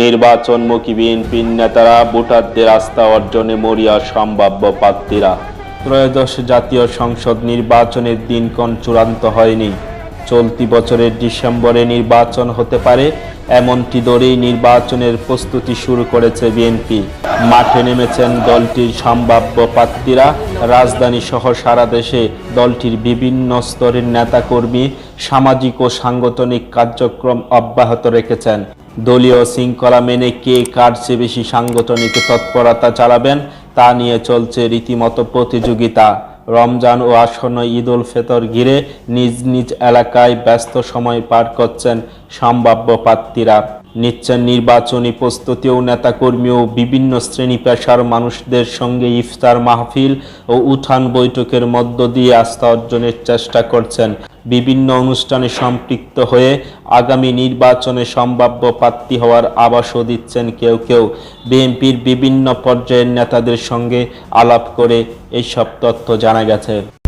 নির্বাচনমুখী বিএনপির নেতারা ভোটারদের আস্থা অর্জনে মরিয়া সম্ভাব্য প্রার্থীরা। ত্রয়োদশ জাতীয় সংসদ নির্বাচনের দিনক্ষণ চূড়ান্ত হয়নি। চলতি বছরের ডিসেম্বরে নির্বাচন হতে পারে, এমনটি ধরেই নির্বাচনের প্রস্তুতি শুরু করেছে বিএনপি। মাঠে নেমেছেন দলটির সম্ভাব্য প্রার্থীরা। রাজধানী সহ সারা দেশে দলটির বিভিন্ন স্তরের নেতাকর্মী সামাজিক ও সাংগঠনিক কার্যক্রম অব্যাহত রেখেছেন। দলীয় শৃঙ্খলা মেনে কে কার চেয়ে বেশি সাংগঠনিক তৎপরতা চালাবেন, তা নিয়ে চলছে রীতিমতো প্রতিযোগিতা। রমজান ও আসন্ন ঈদ উল ফিতর ঘিরে নিজ নিজ এলাকায় ব্যস্ত সময় পার করছেন সম্ভাব্য প্রার্থীরা। নিচ্ছেন নির্বাচনী প্রস্তুতিও নেতাকর্মী ও বিভিন্ন শ্রেণি পেশার মানুষদের সঙ্গে ইফতার মাহফিল ও উঠান বৈঠকের মধ্য দিয়ে আস্থা অর্জনের চেষ্টা করছেন। বিভিন্ন অনুষ্ঠানে সম্পৃক্ত হয়ে আগামী নির্বাচনে সম্ভাব্য প্রার্থী হওয়ার আবাসও দিচ্ছেন কেউ কেউ। বিএনপির বিভিন্ন পর্যায়ের নেতাদের সঙ্গে আলাপ করে এইসব তথ্য জানা গেছে।